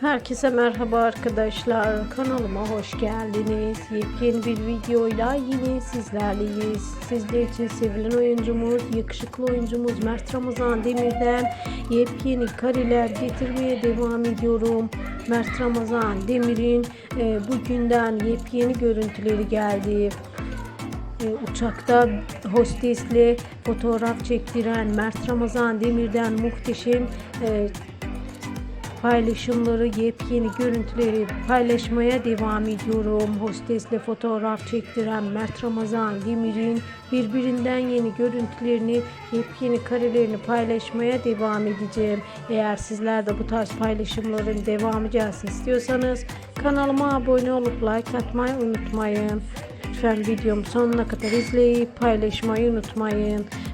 Herkese merhaba arkadaşlar. Kanalıma hoş geldiniz. Yepyeni bir videoyla yine sizlerleyiz. Sizler için sevilen oyuncumuz, yakışıklı oyuncumuz Mert Ramazan Demir'den yepyeni kareler getirmeye devam ediyorum. Mert Ramazan Demir'in e, bugünden yepyeni görüntüleri geldi. E, uçakta hostesle fotoğraf çektiren Mert Ramazan Demir'den muhteşem e, paylaşımları, yepyeni görüntüleri paylaşmaya devam ediyorum. Hostesle fotoğraf çektiren Mert Ramazan Demir'in birbirinden yeni görüntülerini, yepyeni karelerini paylaşmaya devam edeceğim. Eğer sizler de bu tarz paylaşımların devamı gelsin istiyorsanız kanalıma abone olup like atmayı unutmayın. Lütfen videomu sonuna kadar izleyip paylaşmayı unutmayın.